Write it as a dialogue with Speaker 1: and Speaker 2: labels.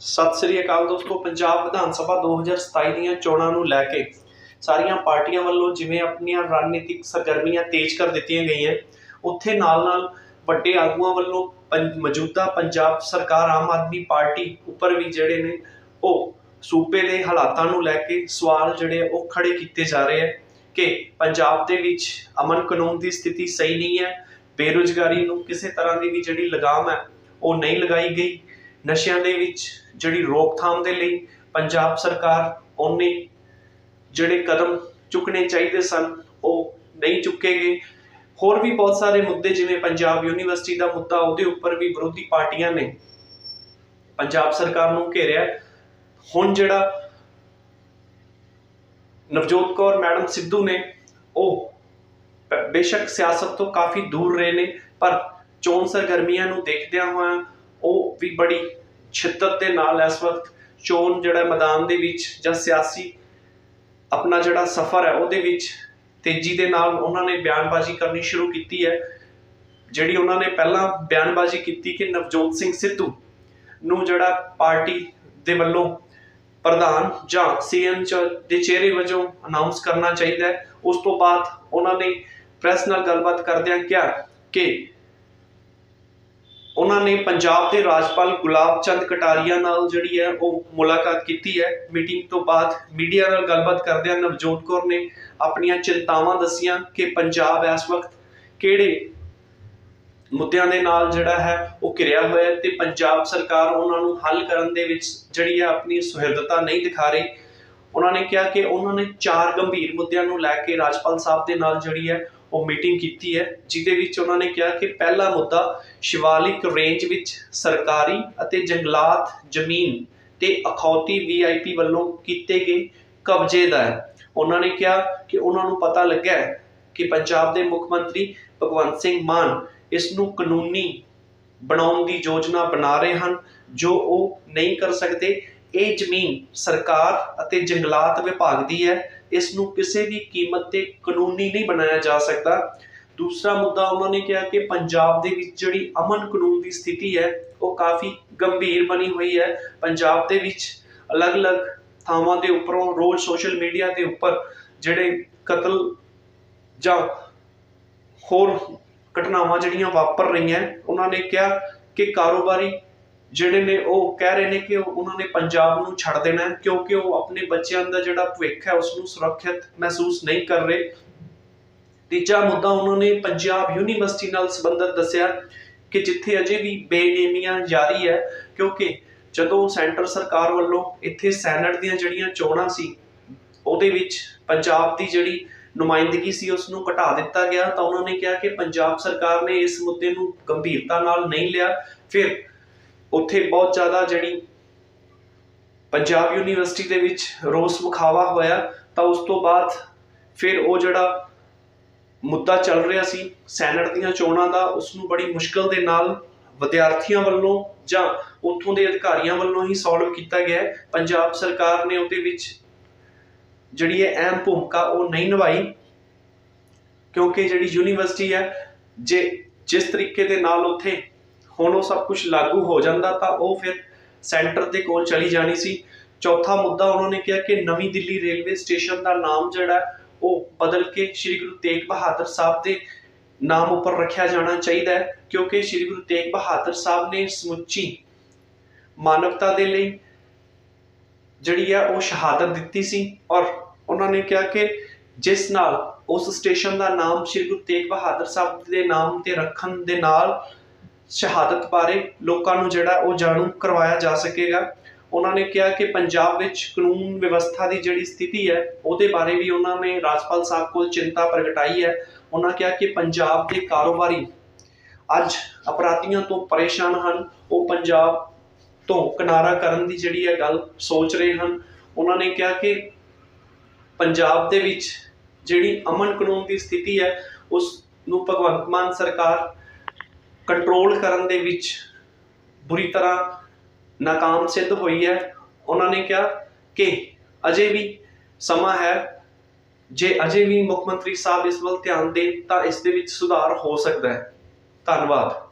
Speaker 1: ਸਤਿ ਸ੍ਰੀ ਅਕਾਲ ਦੋਸਤੋ, ਪੰਜਾਬ ਵਿਧਾਨ ਸਭਾ 2027 ਦੀਆਂ ਚੋਣਾਂ ਨੂੰ ਲੈ ਕੇ ਸਾਰੀਆਂ ਪਾਰਟੀਆਂ ਵੱਲੋਂ ਜਿਵੇਂ ਆਪਣੀਆਂ ਰਣਨੀਤਿਕ ਸਰਗਰਮੀਆਂ ਤੇਜ਼ ਕਰ ਦਿੱਤੀਆਂ ਗਈਆਂ, ਉੱਥੇ ਨਾਲ-ਨਾਲ ਵੱਡੇ ਆਗੂਆਂ ਵੱਲੋਂ ਪੰ- ਮੌਜੂਦਾ ਪੰਜਾਬ ਸਰਕਾਰ, ਆਮ ਆਦਮੀ ਪਾਰਟੀ ਉੱਪਰ ਵੀ ਜਿਹੜੇ ਨੇ ਉਹ ਸੂਬੇ ਦੇ ਹਾਲਾਤਾਂ ਨੂੰ ਲੈ ਕੇ ਸਵਾਲ ਜਿਹੜੇ ਉਹ ਖੜੇ ਕੀਤੇ ਜਾ ਰਹੇ ਹੈ ਕਿ ਪੰਜਾਬ ਦੇ ਵਿੱਚ ਅਮਨ ਕਾਨੂੰਨ ਦੀ ਸਥਿਤੀ ਸਹੀ ਨਹੀਂ ਹੈ, ਬੇਰੁਜ਼ਗਾਰੀ ਨੂੰ ਕਿਸੇ ਤਰ੍ਹਾਂ ਦੀ ਵੀ ਜਿਹੜੀ ਲਗਾਮ ਹੈ, ਉਹ ਨਹੀਂ ਲਗਾਈ ਗਈ। ਨਸ਼ਿਆਂ ਦੇ ਵਿੱਚ ਜਿਹੜੀ ਰੋਕਥਾਮ ਦੇ ਲਈ ਪੰਜਾਬ ਸਰਕਾਰ ਉਹਨੇ ਜਿਹੜੇ ਕਦਮ ਚੁੱਕਣੇ ਚਾਹੀਦੇ ਸਨ, ਉਹ ਨਹੀਂ ਚੁੱਕੇ ਗਏ। ਹੋਰ ਵੀ ਬਹੁਤ ਸਾਰੇ ਮੁੱਦੇ, ਜਿਵੇਂ ਪੰਜਾਬ ਯੂਨੀਵਰਸਿਟੀ ਦਾ ਮੁੱਦਾ, ਉਹਦੇ ਉੱਪਰ ਵੀ ਵਿਰੋਧੀ ਪਾਰਟੀਆਂ ਨੇ ਪੰਜਾਬ ਸਰਕਾਰ ਨੂੰ ਘੇਰਿਆ। ਹੁਣ ਜਿਹੜਾ ਨਵਜੋਤ ਕੌਰ ਮੈਡਮ ਸਿੱਧੂ ਨੇ, ਉਹ ਬੇਸ਼ੱਕ ਸਿਆਸਤ ਤੋਂ ਕਾਫੀ ਦੂਰ ਰਹੇ ਨੇ, ਪਰ ਚੋਣ ਸਰਗਰਮੀਆਂ ਨੂੰ ਦੇਖਦਿਆਂ ਹੋਇਆਂ ਉਹ ਵੀ ਬੜੀ ਸ਼ਿੱਦਤ ਦੇ ਨਾਲ ਇਸ ਵਕਤ ਚੋਣ ਜਿਹੜਾ ਮੈਦਾਨ ਦੇ ਵਿੱਚ ਜਾਂ ਸਿਆਸੀ ਆਪਣਾ ਜਿਹੜਾ ਸਫ਼ਰ ਹੈ ਉਹਦੇ ਵਿੱਚ ਤੇਜ਼ੀ ਦੇ ਨਾਲ ਉਹਨਾਂ ਨੇ ਬਿਆਨਬਾਜ਼ੀ ਕਰਨੀ ਸ਼ੁਰੂ ਕੀਤੀ ਹੈ। ਜਿਹੜੀ ਉਹਨਾਂ ਨੇ ਪਹਿਲਾਂ ਬਿਆਨਬਾਜ਼ੀ ਕੀਤੀ ਕਿ ਨਵਜੋਤ ਸਿੰਘ ਸਿੱਧੂ ਨੂੰ ਜਿਹੜਾ ਪਾਰਟੀ ਦੇ ਵੱਲੋਂ ਪ੍ਰਧਾਨ ਜਾਂ ਸੀਐਮ ਦੇ ਚਿਹਰੇ ਵਜੋਂ ਅਨਾਉਂਸ ਕਰਨਾ ਚਾਹੀਦਾ ਹੈ। ਉਸ ਤੋਂ ਬਾਅਦ ਉਹਨਾਂ ਨੇ ਪ੍ਰੈਸ ਨਾਲ ਗੱਲਬਾਤ ਕਰਦਿਆਂ ਕਿਹਾ ਕਿ ਉਹਨਾਂ ਨੇ ਪੰਜਾਬ ਦੇ ਰਾਜਪਾਲ ਗੁਲਾਬ ਚੰਦ ਕਟਾਰੀਆ ਨਾਲ ਜਿਹੜੀ ਹੈ ਉਹ ਮੁਲਾਕਾਤ ਕੀਤੀ ਹੈ। ਮੀਟਿੰਗ ਤੋਂ ਬਾਅਦ ਮੀਡੀਆ ਨਾਲ ਗੱਲਬਾਤ ਕਰਦਿਆਂ ਨਵਜੋਤ ਕੌਰ ਨੇ ਆਪਣੀਆਂ ਚਿੰਤਾਵਾਂ ਦੱਸੀਆਂ ਕਿ ਪੰਜਾਬ ਇਸ ਵਕਤ ਕਿਹੜੇ ਮੁੱਦਿਆਂ ਦੇ ਨਾਲ ਜਿਹੜਾ ਹੈ ਉਹ ਘਿਰਿਆ ਹੋਇਆ ਹੈ ਤੇ ਪੰਜਾਬ ਸਰਕਾਰ ਉਹਨਾਂ ਨੂੰ ਹੱਲ ਕਰਨ ਦੇ ਵਿੱਚ ਜਿਹੜੀ ਹੈ ਆਪਣੀ ਸੁਹਿਰਦਤਾ ਨਹੀਂ ਦਿਖਾ ਰਹੀ। ਉਹਨਾਂ ਨੇ ਕਿਹਾ ਕਿ ਉਹਨਾਂ ਨੇ ਚਾਰ ਗੰਭੀਰ ਮੁੱਦਿਆਂ ਨੂੰ ਲੈ ਕੇ ਰਾਜਪਾਲ ਸਾਹਿਬ ਦੇ ਨਾਲ ਜਿਹੜੀ ਹੈ ਉਹ ਮੀਟਿੰਗ ਕੀਤੀ ਹੈ, ਜਿਹਦੇ ਵਿੱਚ ਉਹਨਾਂ ਨੇ ਕਿਹਾ ਕਿ ਪਹਿਲਾ ਮੁੱਦਾ ਸ਼ਿਵਾਲਿਕ ਰੇਂਜ ਵਿੱਚ ਸਰਕਾਰੀ ਅਤੇ ਜੰਗਲਾਤ ਜ਼ਮੀਨ ਤੇ ਅਖੌਤੀ ਵੀਆਈਪੀ ਵੱਲੋਂ ਕੀਤੇ ਗਏ ਕਬਜ਼ੇ ਦਾ ਹੈ। ਉਹਨਾਂ ਨੇ ਕਿਹਾ ਕਿ ਉਹਨਾਂ ਨੂੰ ਪਤਾ ਲੱਗਾ ਕਿ ਪੰਜਾਬ ਦੇ ਮੁੱਖ ਮੰਤਰੀ ਭਗਵੰਤ ਸਿੰਘ ਮਾਨ ਇਸ ਨੂੰ ਕਾਨੂੰਨੀ ਬਣਾਉਣ ਦੀ ਯੋਜਨਾ ਬਣਾ ਰਹੇ ਹਨ, ਜੋ ਉਹ ਨਹੀਂ ਕਰ ਸਕਦੇ। ਇਹ ਜ਼ਮੀਨ ਸਰਕਾਰ ਅਤੇ ਜੰਗਲਾਤ ਵਿਭਾਗ ਦੀ ਹੈ। ਇਸ ਨੂੰ ਕਿਸੇ ਵੀ ਕੀਮਤ ਤੇ ਕਾਨੂੰਨੀ ਨਹੀਂ ਬਣਾਇਆ ਜਾ ਸਕਦਾ। ਦੂਸਰਾ ਮੁੱਦਾ ਉਹਨਾਂ ਨੇ ਕਿਹਾ ਕਿ ਪੰਜਾਬ ਦੇ ਵਿੱਚ ਜਿਹੜੀ ਅਮਨ ਕਾਨੂੰਨ ਦੀ ਸਥਿਤੀ ਹੈ, ਉਹ ਕਾਫੀ ਗੰਭੀਰ ਬਣੀ ਹੋਈ ਹੈ। ਪੰਜਾਬ ਦੇ ਵਿੱਚ ਅਲੱਗ-ਅਲੱਗ ਥਾਵਾਂ ਦੇ ਉੱਪਰੋਂ ਰੋਜ਼ ਸੋਸ਼ਲ ਮੀਡੀਆ ਦੇ ਉੱਪਰ ਜਿਹੜੇ ਕਤਲ ਜਾਂ ਹੋਰ ਘਟਨਾਵਾਂ ਜਿਹੜੀਆਂ ਵਾਪਰ ਰਹੀਆਂ, ਉਹਨਾਂ ਨੇ ਕਿਹਾ ਕਿ ਕਾਰੋਬਾਰੀ ਜਿਹੜੇ ਨੇ ਉਹ ਕਹਿ ਰਹੇ ਨੇ ਕਿ ਉਹਨਾਂ ਨੇ ਪੰਜਾਬ ਨੂੰ ਛੱਡ ਦੇਣਾ ਕਿਉਂਕਿ ਉਹ ਆਪਣੇ ਬੱਚਿਆਂ ਦਾ ਜਿਹੜਾ ਭਵਿੱਖ ਹੈ ਉਸ ਨੂੰ ਸੁਰੱਖਿਅਤ ਮਹਿਸੂਸ ਨਹੀਂ ਕਰ ਰਹੇ। ਤੀਜਾ ਮੁੱਦਾ ਉਹਨਾਂ ਨੇ ਪੰਜਾਬ ਯੂਨੀਵਰਸਿਟੀ ਨਾਲ ਸੰਬੰਧਿਤ ਦੱਸਿਆ ਕਿ ਜਿੱਥੇ ਅਜੇ ਵੀ ਬੇਨੇਮੀਆਂ ਜਾਰੀ ਹੈ, ਕਿਉਂਕਿ ਜਦੋਂ ਸੈਂਟਰ ਸਰਕਾਰ ਵੱਲੋਂ ਇੱਥੇ ਸੈਨੇਟ ਦੀਆਂ ਜਿਹੜੀਆਂ ਚੋਣਾਂ ਸੀ, ਉਹਦੇ ਵਿੱਚ ਪੰਜਾਬ ਦੀ ਜਿਹੜੀ ਨੁਮਾਇੰਦਗੀ ਸੀ ਉਸ ਨੂੰ ਘਟਾ ਦਿੱਤਾ ਗਿਆ। ਤਾਂ ਉਹਨਾਂ ਨੇ ਕਿਹਾ ਕਿ ਪੰਜਾਬ ਸਰਕਾਰ ਨੇ ਇਸ ਮੁੱਦੇ ਨੂੰ ਗੰਭੀਰਤਾ ਨਾਲ ਨਹੀਂ ਲਿਆ। ਫਿਰ ਉੱਥੇ ਬਹੁਤ ਜ਼ਿਆਦਾ ਜਿਹੜੀ ਪੰਜਾਬ ਯੂਨੀਵਰਸਿਟੀ ਦੇ ਵਿੱਚ ਰੋਸ ਵਿਖਾਵਾ ਹੋਇਆ, ਤਾਂ ਉਸ ਤੋਂ ਬਾਅਦ ਫਿਰ ਉਹ ਜਿਹੜਾ ਮੁੱਦਾ ਚੱਲ ਰਿਹਾ ਸੀ, ਸੈਨੇਟ ਦੀਆਂ ਚੋਣਾਂ ਦਾ ਉਸ ਨੂੰ ਬੜੀ ਮੁਸ਼ਕਲ ਦੇ ਨਾਲ ਵਿਦਿਆਰਥੀਆਂ ਵੱਲੋਂ ਜਾਂ ਉੱਥੋਂ ਦੇ ਅਧਿਕਾਰੀਆਂ ਵੱਲੋਂ ਹੀ ਸੋਲਵ ਕੀਤਾ ਗਿਆ ਪੰਜਾਬ ਸਰਕਾਰ ਨੇ ਉਹਦੇ ਵਿੱਚ ਜਿਹੜੀ ਹੈ ਅਹਿਮ ਭੂਮਿਕਾ ਉਹ ਨਹੀਂ ਨਿਭਾਈ, ਕਿਉਂਕਿ ਜਿਹੜੀ ਯੂਨੀਵਰਸਿਟੀ ਹੈ, ਜੇ ਜਿਸ ਤਰੀਕੇ ਦੇ ਨਾਲ ਉੱਥੇ ਹੁਣ ਉਹ ਸਭ ਕੁਝ ਲਾਗੂ ਹੋ ਜਾਂਦਾ ਤਾਂ ਉਹ ਫਿਰ ਸੈਂਟਰ ਦੇ ਕੋਲ ਚਲੀ ਜਾਣੀ ਸੀ। ਚੌਥਾ ਮੁੱਦਾ ਉਹਨਾਂ ਨੇ ਕਿਹਾ ਕਿ ਨਵੀਂ ਦਿੱਲੀ ਰੇਲਵੇ ਸਟੇਸ਼ਨ ਦਾ ਨਾਮ ਜਿਹੜਾ ਉਹ ਬਦਲ ਕੇ ਸ੍ਰੀ ਗੁਰੂ ਤੇਗ ਬਹਾਦਰ ਸਾਹਿਬ ਦੇ ਨਾਮ ਉੱਪਰ ਰੱਖਿਆ ਜਾਣਾ ਚਾਹੀਦਾ ਹੈ, ਕਿਉਂਕਿ ਸ੍ਰੀ ਗੁਰੂ ਤੇਗ ਬਹਾਦਰ ਸਾਹਿਬ ਨੇ ਸਮੁੱਚੀ ਮਾਨਵਤਾ ਦੇ ਲਈ ਜਿਹੜੀ ਹੈ, ਉਹ ਸ਼ਹਾਦਤ ਦਿੱਤੀ ਸੀ ਔਰ ਉਹਨਾਂ ਨੇ ਕਿਹਾ ਕਿ ਜਿਸ ਨਾਲ ਉਸ ਸਟੇਸ਼ਨ ਦਾ ਨਾਮ ਸ੍ਰੀ ਗੁਰੂ ਤੇਗ ਬਹਾਦਰ ਸਾਹਿਬ ਦੇ ਨਾਮ ਤੇ ਰੱਖਣ ਦੇ ਨਾਲ ਸ਼ਹਾਦਤ ਬਾਰੇ ਲੋਕਾਂ ਨੂੰ ਜਿਹੜਾ ਉਹ ਜਾਣੂ ਕਰਵਾਇਆ ਜਾ ਸਕੇਗਾ। ਉਹਨਾਂ ਨੇ ਕਿਹਾ ਕਿ ਪੰਜਾਬ ਵਿੱਚ ਕਾਨੂੰਨ ਵਿਵਸਥਾ ਦੀ ਜਿਹੜੀ ਸਥਿਤੀ ਹੈ, ਉਹਦੇ ਬਾਰੇ ਵੀ ਉਹਨਾਂ ਨੇ ਰਾਜਪਾਲ ਸਾਹਿਬ ਕੋਲ ਚਿੰਤਾ ਪ੍ਰਗਟਾਈ ਹੈ। ਉਹਨਾਂ ਕਿਹਾ ਕਿ ਪੰਜਾਬ ਦੇ ਕਾਰੋਬਾਰੀ ਅੱਜ ਅਪਰਾਧੀਆਂ ਤੋਂ ਪਰੇਸ਼ਾਨ ਹਨ। ਉਹ ਪੰਜਾਬ ਤੋਂ ਕਿਨਾਰਾ ਕਰਨ ਦੀ ਜਿਹੜੀ ਹੈ ਗੱਲ ਸੋਚ ਰਹੇ ਹਨ। ਉਹਨਾਂ ਨੇ ਕਿਹਾ ਕਿ ਪੰਜਾਬ ਦੇ ਵਿੱਚ ਜਿਹੜੀ ਅਮਨ ਕਾਨੂੰਨ ਦੀ ਸਥਿਤੀ ਹੈ, ਉਸ ਨੂੰ ਭਗਵੰਤ ਮਾਨ ਸਰਕਾਰ ਕੰਟਰੋਲ ਕਰਨ ਦੇ ਵਿੱਚ ਬੁਰੀ ਤਰ੍ਹਾਂ ਨਾਕਾਮ ਸਿੱਧ ਹੋਈ ਹੈ। ਉਹਨਾਂ ਨੇ ਕਿਹਾ ਕਿ ਅਜੇ ਵੀ ਸਮਾਂ ਹੈ। ਜੇ ਅਜੇ ਵੀ ਮੁੱਖ ਮੰਤਰੀ ਸਾਹਿਬ ਇਸ ਵੱਲ ਧਿਆਨ ਦੇਣ ਤਾਂ ਇਸ ਦੇ ਵਿੱਚ ਸੁਧਾਰ ਹੋ ਸਕਦਾ ਹੈ। ਧੰਨਵਾਦ।